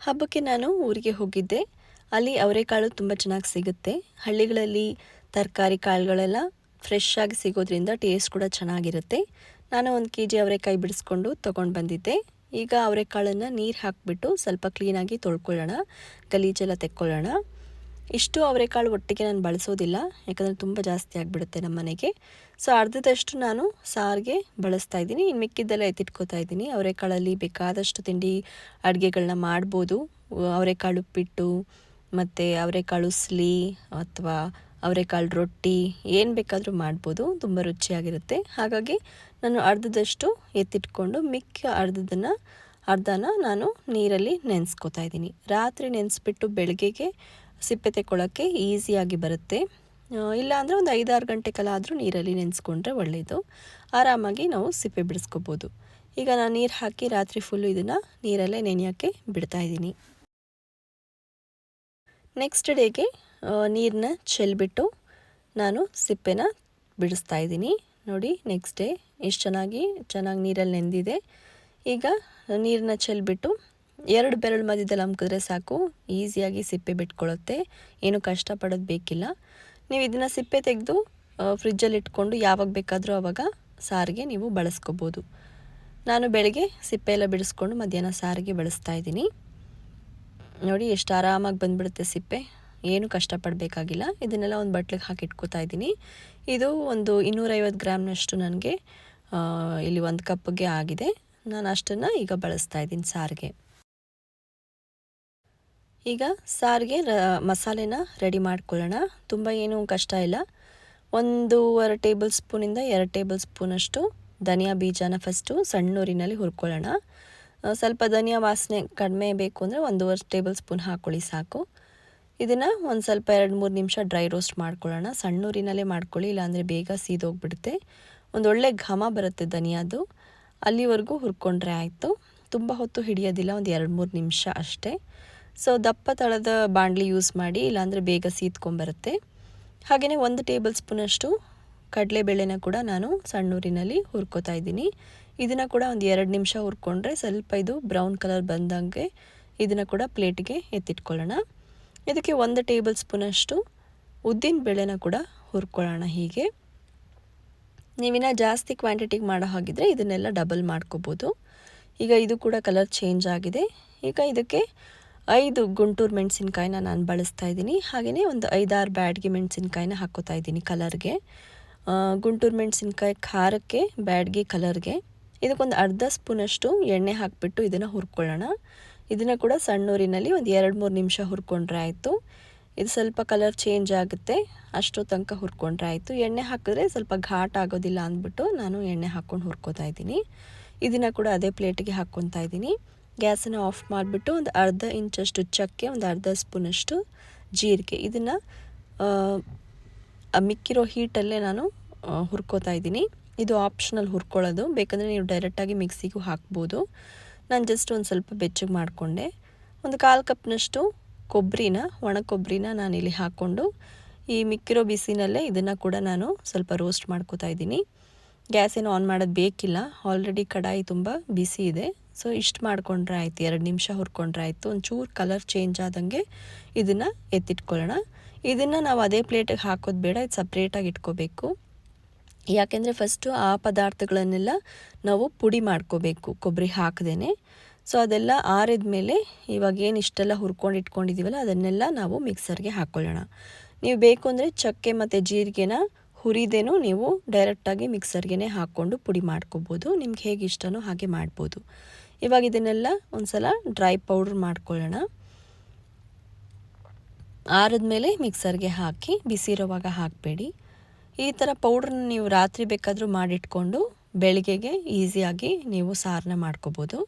ಹಬ್ಬಕ್ಕೆ ನಾನು ಊರಿಗೆ ಹೋಗಿದ್ದೆ. ಅಲ್ಲಿ ಅವರೆಕಾಳು ತುಂಬ ಚೆನ್ನಾಗಿ ಸಿಗುತ್ತೆ. ಹಳ್ಳಿಗಳಲ್ಲಿ ತರಕಾರಿ ಕಾಳುಗಳೆಲ್ಲ ಫ್ರೆಶ್ ಆಗಿ ಸಿಗೋದ್ರಿಂದ ಟೇಸ್ಟ್ ಕೂಡ ಚೆನ್ನಾಗಿರುತ್ತೆ. ನಾನು ಒಂದು ಕೆ ಜಿ ಅವರೆಕಾಯಿ ಬಿಡಿಸ್ಕೊಂಡು ತೊಗೊಂಡು ಬಂದಿದ್ದೆ. ಈಗ ಅವರೆಕಾಳನ್ನು ನೀರು ಹಾಕಿಬಿಟ್ಟು ಸ್ವಲ್ಪ ಕ್ಲೀನಾಗಿ ತೊಳ್ಕೊಳ್ಳೋಣ. ಗಲೀಜೆಲ್ಲ ತೆಕ್ಕೊಳ್ಳೋಣ. ಇಷ್ಟು ಅವರೆಕಾಳು ಒಟ್ಟಿಗೆ ನಾನು ಬಳಸೋದಿಲ್ಲ, ಯಾಕಂದರೆ ತುಂಬ ಜಾಸ್ತಿ ಆಗಿಬಿಡುತ್ತೆ ನಮ್ಮ ಮನೆಗೆ. ಸೊ ಅರ್ಧದಷ್ಟು ನಾನು ಸಾರಿಗೆ ಬಳಸ್ತಾ ಇದ್ದೀನಿ. ಇನ್ನು ಮಿಕ್ಕಿದ್ದೆಲ್ಲ ಎತ್ತಿಟ್ಕೋತಾ ಇದ್ದೀನಿ. ಅವರೆಕಾಳಲ್ಲಿ ಬೇಕಾದಷ್ಟು ತಿಂಡಿ ಅಡುಗೆಗಳನ್ನ ಮಾಡ್ಬೋದು. ಅವರೆಕಾಳು ಉಪ್ಪಿಟ್ಟು, ಮತ್ತು ಅವರೆಕಾಳು ಉಸ್ಲಿ, ಅಥವಾ ಅವರೆಕಾಳು ರೊಟ್ಟಿ, ಏನು ಬೇಕಾದರೂ ಮಾಡ್ಬೋದು. ತುಂಬ ರುಚಿಯಾಗಿರುತ್ತೆ. ಹಾಗಾಗಿ ನಾನು ಅರ್ಧದಷ್ಟು ಎತ್ತಿಟ್ಕೊಂಡು ಮಿಕ್ಕ ಅರ್ಧದನ್ನು, ಅರ್ಧನ ನಾನು ನೀರಲ್ಲಿ ನೆನೆಸ್ಕೋತಾ ಇದ್ದೀನಿ. ರಾತ್ರಿ ನೆನೆಸ್ಬಿಟ್ಟು ಬೆಳಗ್ಗೆಗೆ ಸಿಪ್ಪೆ ತೆಕ್ಕೊಳ್ಳೋಕ್ಕೆ ಈಸಿಯಾಗಿ ಬರುತ್ತೆ. ಇಲ್ಲ ಅಂದರೆ ಒಂದು ಐದಾರು ಗಂಟೆ ಕಾಲ ಆದರೂ ನೀರಲ್ಲಿ ನೆನೆಸ್ಕೊಂಡ್ರೆ ಒಳ್ಳೆಯದು ಆರಾಮಾಗಿ ನಾವು ಸಿಪ್ಪೆ ಬಿಡಿಸ್ಕೋಬೋದು. ಈಗ ನಾನು ನೀರು ಹಾಕಿ ರಾತ್ರಿ ಫುಲ್ಲು ಇದನ್ನು ನೀರಲ್ಲೇ ನೆನೆಯೋಕ್ಕೆ ಬಿಡ್ತಾ ಇದ್ದೀನಿ. ನೆಕ್ಸ್ಟ್ ಡೇಗೆ ನೀರನ್ನ ಚೆಲ್ಬಿಟ್ಟು ನಾನು ಸಿಪ್ಪೆನ ಬಿಡಿಸ್ತಾ ಇದ್ದೀನಿ. ನೋಡಿ ನೆಕ್ಸ್ಟ್ ಡೇ ಎಷ್ಟು ಚೆನ್ನಾಗಿ ಚೆನ್ನಾಗಿ ನೀರಲ್ಲಿ ನೆಂದಿದೆ. ಈಗ ನೀರನ್ನ ಚೆಲ್ಬಿಟ್ಟು ಎರಡು ಬೆರಳು ಮಧ್ಯದಲ್ಲಿ ಅಮ್ಕಿದ್ರೆ ಸಾಕು. ಈಸಿಯಾಗಿ ಸಿಪ್ಪೆ ಬಿಟ್ಕೊಳ್ಳುತ್ತೆ ಏನು ಕಷ್ಟಪಡೋದು ಬೇಕಿಲ್ಲ. ನೀವು ಇದನ್ನು ಸಿಪ್ಪೆ ತೆಗೆದು ಫ್ರಿಜ್ಜಲ್ಲಿ ಇಟ್ಕೊಂಡು ಯಾವಾಗ ಬೇಕಾದರೂ ಆವಾಗ ಸಾರಿಗೆ ನೀವು ಬಳಸ್ಕೋಬೋದು. ನಾನು ಬೆಳಗ್ಗೆ ಸಿಪ್ಪೆ ಎಲ್ಲ ಬಿಡಿಸ್ಕೊಂಡು ಮಧ್ಯಾಹ್ನ ಸಾರಿಗೆ ಬಳಸ್ತಾ ಇದ್ದೀನಿ. ನೋಡಿ, ಎಷ್ಟು ಆರಾಮಾಗಿ ಬಂದುಬಿಡುತ್ತೆ ಸಿಪ್ಪೆ. ಏನು ಕಷ್ಟಪಡಬೇಕಾಗಿಲ್ಲ. ಇದನ್ನೆಲ್ಲ ಒಂದು ಬಟ್ಲಿಗೆ ಹಾಕಿ ಇಟ್ಕೋತಾ ಇದ್ದೀನಿ. ಇದು ಒಂದು ಇನ್ನೂರೈವತ್ತು ಗ್ರಾಮ್ನಷ್ಟು ನನಗೆ ಇಲ್ಲಿ ಒಂದು ಕಪ್ಗೆ ಆಗಿದೆ. ನಾನು ಅಷ್ಟನ್ನು ಈಗ ಬಳಸ್ತಾ ಇದ್ದೀನಿ ಸಾರಿಗೆ. ಈಗ ಸಾರಿಗೆ ರ, ಮಸಾಲೆನ ರೆಡಿ ಮಾಡ್ಕೊಳ್ಳೋಣ. ತುಂಬ ಏನೂ ಕಷ್ಟ ಇಲ್ಲ. ಒಂದೂವರೆ ಟೇಬಲ್ ಸ್ಪೂನಿಂದ ಎರಡು ಟೇಬಲ್ ಸ್ಪೂನಷ್ಟು ಧನಿಯಾ ಬೀಜನ ಫಸ್ಟು ಸಣ್ಣೂರಿನಲ್ಲಿ ಹುರ್ಕೊಳ್ಳೋಣ. ಸ್ವಲ್ಪ ಧನಿಯಾ ವಾಸನೆ ಕಡಿಮೆ ಬೇಕು ಅಂದರೆ ಒಂದೂವರೆ ಟೇಬಲ್ ಸ್ಪೂನ್ ಹಾಕ್ಕೊಳ್ಳಿ ಸಾಕು. ಇದನ್ನು ಒಂದು ಸ್ವಲ್ಪ ಎರಡು ಮೂರು ನಿಮಿಷ ಡ್ರೈ ರೋಸ್ಟ್ ಮಾಡ್ಕೊಳ್ಳೋಣ. ಸಣ್ಣೂರಿನಲ್ಲೇ ಮಾಡ್ಕೊಳ್ಳಿ, ಇಲ್ಲಾಂದರೆ ಬೇಗ ಸೀದೋಗ್ಬಿಡುತ್ತೆ. ಒಂದು ಒಳ್ಳೆ ಘಮ ಬರುತ್ತೆ ಧನಿಯಾದು. ಅಲ್ಲಿವರೆಗೂ ಹುರ್ಕೊಂಡ್ರೆ ಆಯಿತು. ತುಂಬ ಹೊತ್ತು ಹಿಡಿಯೋದಿಲ್ಲ, ಒಂದು ಎರಡು ಮೂರು ನಿಮಿಷ ಅಷ್ಟೇ. ಸೊ ದಪ್ಪ ತಳದ ಬಾಣಲಿ ಯೂಸ್ ಮಾಡಿ, ಇಲ್ಲಾಂದರೆ ಬೇಗ ಸೀತ್ಕೊಂಬರುತ್ತೆ ಹಾಗೆಯೇ ಒಂದು ಟೇಬಲ್ ಸ್ಪೂನಷ್ಟು ಕಡಲೆಬೇಳೆನ ಕೂಡ ನಾನು ಸಣ್ಣೂರಿನಲ್ಲಿ ಹುರ್ಕೋತಾ ಇದ್ದೀನಿ. ಇದನ್ನು ಕೂಡ ಒಂದು ಎರಡು ನಿಮಿಷ ಹುರ್ಕೊಂಡ್ರೆ ಸ್ವಲ್ಪ ಇದು ಬ್ರೌನ್ ಕಲರ್ ಬಂದಂಗೆ ಇದನ್ನು ಕೂಡ ಪ್ಲೇಟಿಗೆ ಎತ್ತಿಟ್ಕೊಳ್ಳೋಣ. ಇದಕ್ಕೆ ಒಂದು ಟೇಬಲ್ ಸ್ಪೂನಷ್ಟು ಉದ್ದಿನ ಬೇಳೆನ ಕೂಡ ಹುರ್ಕೊಳ್ಳೋಣ ಹೀಗೆ. ನೀವಿನ ಜಾಸ್ತಿ ಕ್ವಾಂಟಿಟಿಗೆ ಮಾಡೋ ಹಾಗಿದ್ರೆ ಇದನ್ನೆಲ್ಲ ಡಬಲ್ ಮಾಡ್ಕೋಬೋದು. ಈಗ ಇದು ಕೂಡ ಕಲರ್ ಚೇಂಜ್ ಆಗಿದೆ. ಈಗ ಇದಕ್ಕೆ ಐದು ಗುಂಟೂರು ಮೆಣಸಿನ್ಕಾಯಿನ ನಾನು ಬಳಸ್ತಾ ಇದ್ದೀನಿ. ಹಾಗೆಯೇ ಒಂದು ಐದಾರು ಬ್ಯಾಡ್ಗೆ ಮೆಣಸಿನ್ಕಾಯಿನ ಹಾಕೋತಾ ಇದ್ದೀನಿ ಕಲರ್ಗೆ. ಗುಂಟೂರು ಮೆಣಸಿನ್ಕಾಯಿ ಖಾರಕ್ಕೆ, ಬ್ಯಾಡ್ಗೆ ಕಲರ್ಗೆ. ಇದಕ್ಕೊಂದು ಅರ್ಧ ಸ್ಪೂನಷ್ಟು ಎಣ್ಣೆ ಹಾಕಿಬಿಟ್ಟು ಇದನ್ನು ಹುರ್ಕೊಳ್ಳೋಣ. ಇದನ್ನು ಕೂಡ ಸಣ್ಣೂರಿನಲ್ಲಿ ಒಂದು ಎರಡು ಮೂರು ನಿಮಿಷ ಹುರ್ಕೊಂಡ್ರೆ ಆಯಿತು. ಇದು ಸ್ವಲ್ಪ ಕಲರ್ ಚೇಂಜ್ ಆಗುತ್ತೆ. ಅಷ್ಟು ತನಕ ಹುರ್ಕೊಂಡ್ರೆ ಆಯಿತು. ಎಣ್ಣೆ ಹಾಕಿದ್ರೆ ಸ್ವಲ್ಪ ಘಾಟ್ ಆಗೋದಿಲ್ಲ ಅಂದ್ಬಿಟ್ಟು ನಾನು ಎಣ್ಣೆ ಹಾಕ್ಕೊಂಡು ಹುರ್ಕೋತಾ ಇದ್ದೀನಿ. ಇದನ್ನು ಕೂಡ ಅದೇ ಪ್ಲೇಟಿಗೆ ಹಾಕ್ಕೊತಾ ಇದ್ದೀನಿ. ಗ್ಯಾಸನ್ನು ಆಫ್ ಮಾಡಿಬಿಟ್ಟು ಒಂದು ಅರ್ಧ ಇಂಚಷ್ಟು ಚಕ್ಕೆ, ಒಂದು ಅರ್ಧ ಸ್ಪೂನಷ್ಟು ಜೀರಿಗೆ. ಇದನ್ನು ಮಿಕ್ಕಿರೋ ಹೀಟಲ್ಲೇ ನಾನು ಹುರ್ಕೋತಾ ಇದ್ದೀನಿ. ಇದು ಆಪ್ಷನಲ್ ಹುರ್ಕೊಳ್ಳೋದು. ಬೇಕಂದರೆ ನೀವು ಡೈರೆಕ್ಟಾಗಿ ಮಿಕ್ಸಿಗೂ ಹಾಕ್ಬೋದು. ನಾನು ಜಸ್ಟ್ ಒಂದು ಸ್ವಲ್ಪ ಬೆಚ್ಚಗೆ ಮಾಡಿಕೊಂಡೆ. ಒಂದು ಕಾಲು ಕಪ್ನಷ್ಟು ಕೊಬ್ಬರಿನ ಒಣ ಕೊಬ್ಬರಿನ ನಾನಿಲ್ಲಿ ಹಾಕ್ಕೊಂಡು, ಈ ಮಿಕ್ಕಿರೋ ಬಿಸಿನಲ್ಲೇ ಇದನ್ನು ಕೂಡ ನಾನು ಸ್ವಲ್ಪ ರೋಸ್ಟ್ ಮಾಡ್ಕೋತಾ ಇದ್ದೀನಿ. ಗ್ಯಾಸ್ ಏನು ಆನ್ ಮಾಡೋದು ಬೇಕಿಲ್ಲ. ಆಲ್ರೆಡಿ ಕಡಾಯಿ ತುಂಬ ಬಿಸಿ ಇದೆ. ಸೊ ಇಷ್ಟು ಮಾಡ್ಕೊಂಡ್ರೆ ಆಯ್ತು, ಎರಡು ನಿಮಿಷ ಹುರ್ಕೊಂಡ್ರೆ ಆಯಿತು. ಒಂಚೂರು ಕಲರ್ ಚೇಂಜ್ ಆದಂಗೆ ಇದನ್ನು ಎತ್ತಿಟ್ಕೊಳ್ಳೋಣ. ಇದನ್ನು ನಾವು ಅದೇ ಪ್ಲೇಟಿಗೆ ಹಾಕೋದು ಬೇಡ, ಇದು ಸಪ್ರೇಟಾಗಿ ಇಟ್ಕೋಬೇಕು. ಯಾಕೆಂದರೆ ಫಸ್ಟು ಆ ಪದಾರ್ಥಗಳನ್ನೆಲ್ಲ ನಾವು ಪುಡಿ ಮಾಡ್ಕೋಬೇಕು ಕೊಬ್ಬರಿ ಹಾಕದೇನೆ. ಸೊ ಅದೆಲ್ಲ ಆರಿದ ಮೇಲೆ ಇವಾಗ ಏನು ಇಷ್ಟೆಲ್ಲ ಹುರ್ಕೊಂಡು ಇಟ್ಕೊಂಡಿದ್ದೀವಲ್ಲ ಅದನ್ನೆಲ್ಲ ನಾವು ಮಿಕ್ಸರ್ಗೆ ಹಾಕ್ಕೊಳ್ಳೋಣ ನೀವು ಬೇಕು ಅಂದರೆ ಚಕ್ಕೆ ಮತ್ತು ಜೀರಿಗೆನ ಹುರಿದೇನು ನೀವು ಡೈರೆಕ್ಟಾಗಿ ಮಿಕ್ಸರ್ಗೆ ಹಾಕ್ಕೊಂಡು ಪುಡಿ ಮಾಡ್ಕೋಬೋದು. ನಿಮ್ಗೆ ಹೇಗೆ ಇಷ್ಟನೋ ಹಾಗೆ ಮಾಡ್ಬೋದು. ಇವಾಗ ಇದನ್ನೆಲ್ಲ ಒಂದು ಸಲ ಡ್ರೈ ಪೌಡ್ರ್ ಮಾಡ್ಕೊಳ್ಳೋಣ. ಆರಿದ್ಮೇಲೆ ಮಿಕ್ಸರ್ಗೆ ಹಾಕಿ ಬಿಸಿ ಇರೋವಾಗ ಹಾಕಬೇಡಿ. ಈ ಥರ ಪೌಡ್ರನ್ನ ನೀವು ರಾತ್ರಿ ಬೇಕಾದರೂ ಮಾಡಿಟ್ಕೊಂಡು ಬೆಳಿಗ್ಗೆಗೆ ಈಸಿಯಾಗಿ ನೀವು ಸಾರನ್ನ ಮಾಡ್ಕೋಬೋದು.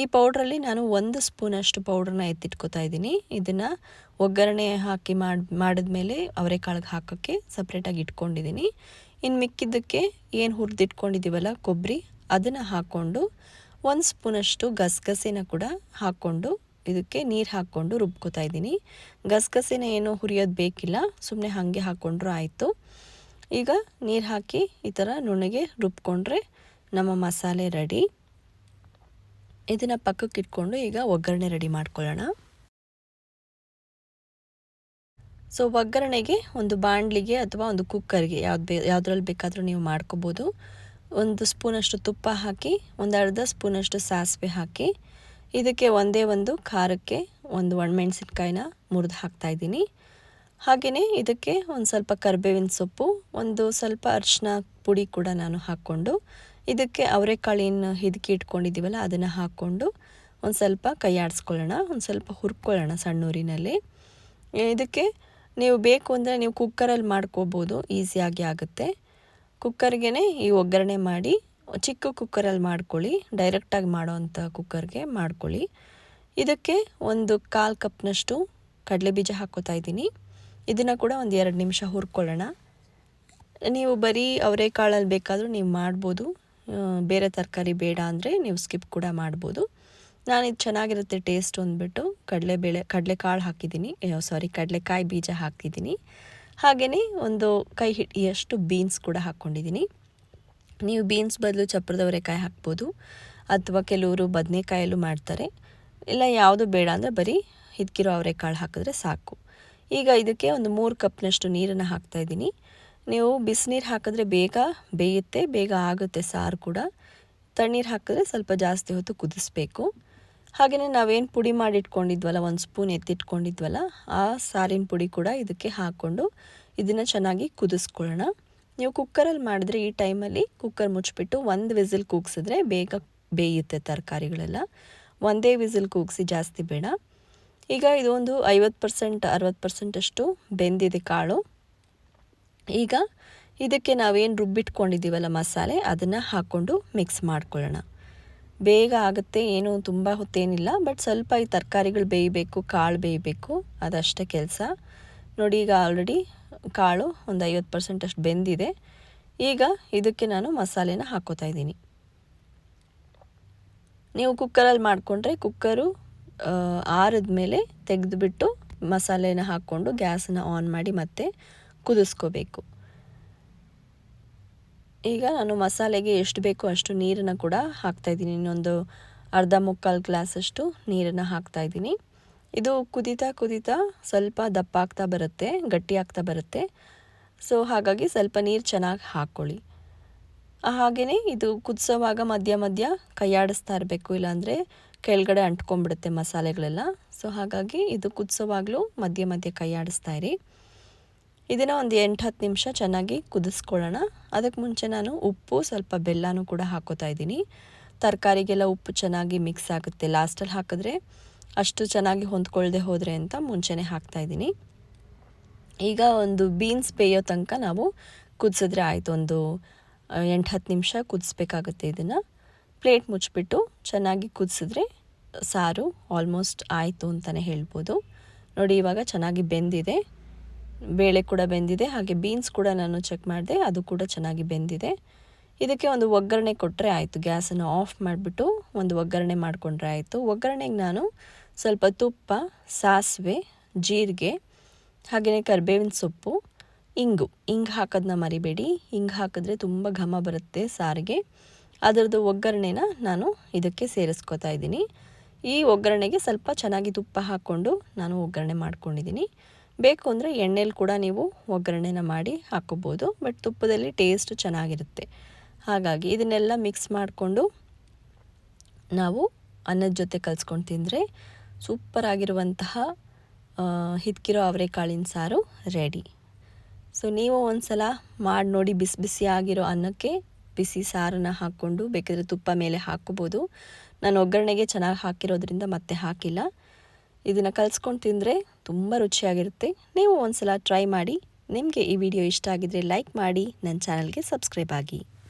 ಈ ಪೌಡ್ರಲ್ಲಿ ನಾನು ಒಂದು ಸ್ಪೂನಷ್ಟು ಪೌಡ್ರನ್ನ ಎತ್ತಿಟ್ಕೋತಾ ಇದ್ದೀನಿ. ಇದನ್ನು ಒಗ್ಗರಣೆ ಹಾಕಿ ಮಾಡಿ, ಮಾಡಿದ್ಮೇಲೆ ಅವರೆಕಾಳಿಗೆ ಹಾಕೋಕ್ಕೆ ಸಪ್ರೇಟಾಗಿ ಇಟ್ಕೊಂಡಿದ್ದೀನಿ. ಇನ್ನು ಮಿಕ್ಕಿದ್ದಕ್ಕೆ ಏನು ಹುರಿದಿಟ್ಕೊಂಡಿದ್ದೀವಲ್ಲ, ಕೊಬ್ಬರಿ, ಅದನ್ನು ಹಾಕ್ಕೊಂಡು ಒಂದು ಸ್ಪೂನಷ್ಟು ಗಸಗಸೆನ ಕೂಡ ಹಾಕ್ಕೊಂಡು ಇದಕ್ಕೆ ನೀರು ಹಾಕ್ಕೊಂಡು ರುಬ್ಕೋತಾ ಇದ್ದೀನಿ. ಗಸಗಸೆನ ಏನು ಹುರಿಯೋದು ಬೇಕಿಲ್ಲ ಸುಮ್ಮನೆ ಹಾಗೆ ಹಾಕ್ಕೊಂಡ್ರೂ ಆಯಿತು. ಈಗ ನೀರು ಹಾಕಿ ಈ ಥರ ನುಣ್ಣಗೆ ರುಬ್ಕೊಂಡ್ರೆ ನಮ್ಮ ಮಸಾಲೆ ರೆಡಿ. ಇದನ್ನು ಪಕ್ಕಕ್ಕೆ ಇಟ್ಕೊಂಡು ಈಗ ಒಗ್ಗರಣೆ ರೆಡಿ ಮಾಡ್ಕೊಳ್ಳೋಣ. ಸೊ ಒಗ್ಗರಣೆಗೆ ಒಂದು ಬಾಣಲಿಗೆ ಅಥವಾ ಒಂದು ಕುಕ್ಕರ್ಗೆ ಯಾವ್ದು ಬೇ ಯಾವುದ್ರಲ್ಲಿ ಬೇಕಾದರೂ ನೀವು ಮಾಡ್ಕೋಬೋದು. ಒಂದು ಸ್ಪೂನಷ್ಟು ತುಪ್ಪ ಹಾಕಿ, ಒಂದು ಅರ್ಧ ಸ್ಪೂನಷ್ಟು ಸಾಸಿವೆ ಹಾಕಿ, ಇದಕ್ಕೆ ಒಂದೇ ಒಂದು ಖಾರಕ್ಕೆ ಒಂದು ಒಣಮೆಣಸಿನ್ಕಾಯಿನ ಮುರಿದು ಹಾಕ್ತಾಯಿದ್ದೀನಿ ಹಾಗೆಯೇ ಇದಕ್ಕೆ ಒಂದು ಸ್ವಲ್ಪ ಕರಿಬೇವಿನ ಸೊಪ್ಪು, ಒಂದು ಸ್ವಲ್ಪ ಅರಿಶಿನ ಪುಡಿ ಕೂಡ ನಾನು ಹಾಕ್ಕೊಂಡು, ಇದಕ್ಕೆ ಅವರೆಕಾಳಿನ ಹಿದಕಿ ಇಟ್ಕೊಂಡಿದ್ದೀವಲ್ಲ, ಅದನ್ನು ಹಾಕ್ಕೊಂಡು ಒಂದು ಸ್ವಲ್ಪ ಕೈ ಆಡಿಸ್ಕೊಳ್ಳೋಣ, ಒಂದು ಸ್ವಲ್ಪ ಹುರ್ಕೊಳ್ಳೋಣ ಸಣ್ಣೂರಿನಲ್ಲಿ. ಇದಕ್ಕೆ ನೀವು ಬೇಕು ಅಂದರೆ ನೀವು ಕುಕ್ಕರಲ್ಲಿ ಮಾಡ್ಕೋಬೋದು ಈಸಿಯಾಗಿ ಆಗುತ್ತೆ. ಕುಕ್ಕರ್ಗೆ ಈ ಒಗ್ಗರಣೆ ಮಾಡಿ, ಚಿಕ್ಕ ಕುಕ್ಕರಲ್ಲಿ ಮಾಡ್ಕೊಳ್ಳಿ, ಡೈರೆಕ್ಟಾಗಿ ಮಾಡೋವಂಥ ಕುಕ್ಕರ್ಗೆ ಮಾಡ್ಕೊಳ್ಳಿ. ಇದಕ್ಕೆ ಒಂದು ಕಾಲು ಕಪ್ನಷ್ಟು ಕಡಲೆ ಬೀಜ ಹಾಕ್ಕೋತಾ ಇದ್ದೀನಿ. ಇದನ್ನು ಕೂಡ ಒಂದು ಎರಡು ನಿಮಿಷ ಹುರ್ಕೊಳ್ಳೋಣ. ನೀವು ಬರೀ ಅವರೆಕಾಳಲ್ಲಿ ಬೇಕಾದರೂ ನೀವು ಮಾಡ್ಬೋದು. ಬೇರೆ ತರಕಾರಿ ಬೇಡ ಅಂದರೆ ನೀವು ಸ್ಕಿಪ್ ಕೂಡ ಮಾಡ್ಬೋದು. ನಾನು ಇದು ಚೆನ್ನಾಗಿರುತ್ತೆ ಟೇಸ್ಟ್ ಅಂದ್ಬಿಟ್ಟು ಕಡಲೆಬೇಳೆ, ಕಡಲೆಕಾಳು ಹಾಕಿದ್ದೀನಿ. ಸಾರಿ ಕಡಲೆಕಾಯಿ ಬೀಜ ಹಾಕಿದ್ದೀನಿ ಹಾಗೆಯೇ ಒಂದು ಕೈ ಹಿಡಿಯಷ್ಟು ಬೀನ್ಸ್ ಕೂಡ ಹಾಕ್ಕೊಂಡಿದ್ದೀನಿ. ನೀವು ಬೀನ್ಸ್ ಬದಲು ಚಪ್ಪರದವರೆಕಾಯಿ ಹಾಕ್ಬೋದು, ಅಥವಾ ಕೆಲವರು ಬದನೆಕಾಯಲ್ಲೂ ಮಾಡ್ತಾರೆ. ಇಲ್ಲ, ಯಾವುದು ಬೇಡ ಅಂದರೆ ಬರೀ ಹಿದ್ಕಿರೋ ಅವರೆಕಾಳು ಹಾಕಿದ್ರೆ ಸಾಕು. ಈಗ ಇದಕ್ಕೆ ಒಂದು ಮೂರು ಕಪ್ನಷ್ಟು ನೀರನ್ನು ಹಾಕ್ತಾಯಿದ್ದೀನಿ ನೀವು ಬಿಸಿನೀರು ಹಾಕಿದ್ರೆ ಬೇಗ ಬೇಯುತ್ತೆ, ಬೇಗ ಆಗುತ್ತೆ ಸಾರು ಕೂಡ. ತಣ್ಣೀರು ಹಾಕಿದ್ರೆ ಸ್ವಲ್ಪ ಜಾಸ್ತಿ ಹೊತ್ತು ಕುದಿಸ್ಬೇಕು. ಹಾಗೆಯೇ ನಾವೇನು ಪುಡಿ ಮಾಡಿ ಇಟ್ಕೊಂಡಿದ್ವಲ್ಲ ಒಂದು ಸ್ಪೂನ್ ಎತ್ತಿಟ್ಕೊಂಡಿದ್ವಲ್ಲ, ಆ ಸಾರಿನ ಪುಡಿ ಕೂಡ ಇದಕ್ಕೆ ಹಾಕ್ಕೊಂಡು ಇದನ್ನು ಚೆನ್ನಾಗಿ ಕುದಿಸ್ಕೊಳ್ಳೋಣ. ನೀವು ಕುಕ್ಕರಲ್ಲಿ ಮಾಡಿದ್ರೆ ಈ ಟೈಮಲ್ಲಿ ಕುಕ್ಕರ್ ಮುಚ್ಚಿಬಿಟ್ಟು ಒಂದು ವಿಸಿಲ್ ಕೂಗ್ಸಿದ್ರೆ ಬೇಗ ಬೇಯುತ್ತೆ ತರಕಾರಿಗಳೆಲ್ಲ. ಒಂದೇ ವಿಸಿಲ್ ಕೂಗಿಸಿ ಜಾಸ್ತಿ ಬೇಡ. ಈಗ ಇದೊಂದು ಐವತ್ತು ಪರ್ಸೆಂಟ್, ಅರವತ್ತು ಪರ್ಸೆಂಟಷ್ಟು ಬೆಂದಿದೆ ಕಾಳು. ಈಗ ಇದಕ್ಕೆ ನಾವೇನು ರುಬ್ಬಿಟ್ಕೊಂಡಿದ್ದೀವಲ್ಲ ಮಸಾಲೆ, ಅದನ್ನು ಹಾಕ್ಕೊಂಡು ಮಿಕ್ಸ್ ಮಾಡ್ಕೊಳ್ಳೋಣ. ಬೇಗ ಆಗುತ್ತೆ, ಏನು ತುಂಬ ಹೊತ್ತೇನಿಲ್ಲ ಬಟ್ ಸ್ವಲ್ಪ ಈ ತರಕಾರಿಗಳು ಬೇಯಬೇಕು, ಕಾಳು ಬೇಯಬೇಕು, ಅದಷ್ಟೇ ಕೆಲಸ. ನೋಡಿ, ಈಗ ಆಲ್ರೆಡಿ ಕಾಳು ಒಂದು ಐವತ್ತು ಪರ್ಸೆಂಟ್ ಅಷ್ಟು ಬೆಂದಿದೆ. ಈಗ ಇದಕ್ಕೆ ನಾನು ಮಸಾಲೆನ ಹಾಕೋತಾ ಇದ್ದೀನಿ. ನೀವು ಕುಕ್ಕರಲ್ಲಿ ಮಾಡಿಕೊಂಡ್ರೆ ಕುಕ್ಕರು ಆರಿದ ಮೇಲೆ ತೆಗೆದುಬಿಟ್ಟು ಮಸಾಲೆನ ಹಾಕ್ಕೊಂಡು ಗ್ಯಾಸನ್ನು ಆನ್ ಮಾಡಿ ಮತ್ತೆ ಕುದಿಸ್ಕೋಬೇಕು. ಈಗ ನಾನು ಮಸಾಲೆಗೆ ಎಷ್ಟು ಬೇಕೋ ಅಷ್ಟು ನೀರನ್ನು ಕೂಡ ಹಾಕ್ತಾಯಿದ್ದೀನಿ ಇನ್ನೊಂದು ಅರ್ಧ ಮುಕ್ಕಾಲು ಗ್ಲಾಸಷ್ಟು ನೀರನ್ನು ಹಾಕ್ತಾಯಿದ್ದೀನಿ ಇದು ಕುದೀತಾ ಕುದೀತಾ ಸ್ವಲ್ಪ ದಪ್ಪ ಆಗ್ತಾ ಬರುತ್ತೆ, ಗಟ್ಟಿ ಆಗ್ತಾ ಬರುತ್ತೆ. ಸೊ, ಹಾಗಾಗಿ ಸ್ವಲ್ಪ ನೀರು ಚೆನ್ನಾಗಿ ಹಾಕ್ಕೊಳ್ಳಿ ಹಾಗೆಯೇ ಇದು ಕುದಿಸೋವಾಗ ಮಧ್ಯ ಮಧ್ಯ ಕೈಯಾಡಿಸ್ತಾ ಇರಬೇಕು, ಇಲ್ಲಾಂದರೆ ಕೆಳಗಡೆ ಅಂಟ್ಕೊಂಡ್ಬಿಡುತ್ತೆ ಮಸಾಲೆಗಳೆಲ್ಲ. ಸೊ, ಹಾಗಾಗಿ ಇದು ಕುದಿಸೋವಾಗಲೂ ಮಧ್ಯ ಮಧ್ಯ ಕೈಯಾಡಿಸ್ತಾ ಇರಿ. ಇದನ್ನು ಒಂದು ಎಂಟು ಹತ್ತು ನಿಮಿಷ ಚೆನ್ನಾಗಿ ಕುದಿಸ್ಕೊಳ್ಳೋಣ. ಅದಕ್ಕೆ ಮುಂಚೆ ನಾನು ಉಪ್ಪು, ಸ್ವಲ್ಪ ಬೆಲ್ಲನೂ ಕೂಡ ಹಾಕೋತಾ ಇದ್ದೀನಿ. ತರಕಾರಿಗೆಲ್ಲ ಉಪ್ಪು ಚೆನ್ನಾಗಿ ಮಿಕ್ಸ್ ಆಗುತ್ತೆ. ಲಾಸ್ಟಲ್ಲಿ ಹಾಕಿದ್ರೆ ಅಷ್ಟು ಚೆನ್ನಾಗಿ ಹೊಂದ್ಕೊಳ್ಳದೆ ಹೋದರೆ ಅಂತ ಮುಂಚೆನೇ ಹಾಕ್ತಾಯಿದ್ದೀನಿ ಈಗ ಒಂದು ಬೀನ್ಸ್ ಬೇಯೋ ತನಕ ನಾವು ಕುದಿಸಿದ್ರೆ ಆಯಿತು. ಒಂದು ಎಂಟು ಹತ್ತು ನಿಮಿಷ ಕುದಿಸ್ಬೇಕಾಗುತ್ತೆ ಇದನ್ನು. ಪ್ಲೇಟ್ ಮುಚ್ಚಿಬಿಟ್ಟು ಚೆನ್ನಾಗಿ ಕುದಿಸಿದ್ರೆ ಸಾರು ಆಲ್ಮೋಸ್ಟ್ ಆಯಿತು ಅಂತಲೇ ಹೇಳ್ಬೋದು. ನೋಡಿ, ಇವಾಗ ಚೆನ್ನಾಗಿ ಬೆಂದಿದೆ. ಬೇಳೆ ಕೂಡ ಬೆಂದಿದೆ, ಹಾಗೆ ಬೀನ್ಸ್ ಕೂಡ ನಾನು ಚೆಕ್ ಮಾಡಿದೆ, ಅದು ಕೂಡ ಚೆನ್ನಾಗಿ ಬೆಂದಿದೆ. ಇದಕ್ಕೆ ಒಂದು ಒಗ್ಗರಣೆ ಕೊಟ್ಟರೆ ಆಯಿತು ಗ್ಯಾಸನ್ನು ಆಫ್ ಮಾಡಿಬಿಟ್ಟು ಒಂದು ಒಗ್ಗರಣೆ ಮಾಡಿಕೊಂಡ್ರೆ ಆಯಿತು. ಒಗ್ಗರಣೆಗೆ ನಾನು ಸ್ವಲ್ಪ ತುಪ್ಪ, ಸಾಸಿವೆ, ಜೀರಿಗೆ ಹಾಗೆಯೇ ಕರಿಬೇವಿನ ಸೊಪ್ಪು, ಇಂಗು. ಇಂಗು ಹಾಕೋದನ್ನ ಮರಿಬೇಡಿ. ಇಂಗು ಹಾಕಿದ್ರೆ ತುಂಬ ಘಮ ಬರುತ್ತೆ ಸಾರಿಗೆ. ಅದರದ್ದು ಒಗ್ಗರಣೆನ ನಾನು ಇದಕ್ಕೆ ಸೇರಿಸ್ಕೊತಾ ಇದ್ದೀನಿ. ಈ ಒಗ್ಗರಣೆಗೆ ಸ್ವಲ್ಪ ಚೆನ್ನಾಗಿ ತುಪ್ಪ ಹಾಕ್ಕೊಂಡು ನಾನು ಒಗ್ಗರಣೆ ಮಾಡ್ಕೊಂಡಿದ್ದೀನಿ. ಬೇಕು ಅಂದರೆ ಎಣ್ಣೆಲಿ ಕೂಡ ನೀವು ಒಗ್ಗರಣೆನ ಮಾಡಿ ಹಾಕೋಬೋದು ಬಟ್ ತುಪ್ಪದಲ್ಲಿ ಟೇಸ್ಟ್ ಚೆನ್ನಾಗಿರುತ್ತೆ. ಹಾಗಾಗಿ ಇದನ್ನೆಲ್ಲ ಮಿಕ್ಸ್ ಮಾಡಿಕೊಂಡು ನಾವು ಅನ್ನದ ಜೊತೆ ಕಲಿಸ್ಕೊಂಡು ತಿಂದರೆ ಸೂಪರ್ ಆಗಿರುವಂತಹ ಅವರೆಕಾಳಿನ ಸಾರು ರೆಡಿ ಸೊ ನೀವು ಒಂದು ಸಲ ಮಾಡಿ ನೋಡಿ ಬಿಸಿ ಬಿಸಿ ಆಗಿರೋ ಅನ್ನಕ್ಕೆ ಬಿಸಿ ಸಾರನ್ನ ಹಾಕ್ಕೊಂಡು, ಬೇಕಿದ್ರೆ ತುಪ್ಪ ಮೇಲೆ ಹಾಕ್ಕೋಬೋದು. ನಾನು ಒಗ್ಗರಣೆಗೆ ಚೆನ್ನಾಗಿ ಹಾಕಿರೋದ್ರಿಂದ ಮತ್ತೆ ಹಾಕಿಲ್ಲ. ಇದನ್ನು ಕಲಿಸ್ಕೊಂಡು ತಿಂದರೆ ತುಂಬ ರುಚಿಯಾಗಿರುತ್ತೆ. ನೀವು ಒಂದು ಸಲ ಟ್ರೈ ಮಾಡಿ, ನಿಮಗೆ ಈ ವಿಡಿಯೋ ಇಷ್ಟ ಆಗಿದರೆ ಲೈಕ್ ಮಾಡಿ ನನ್ನ ಚಾನಲ್ಗೆ ಸಬ್ಸ್ಕ್ರೈಬ್ ಆಗಿ.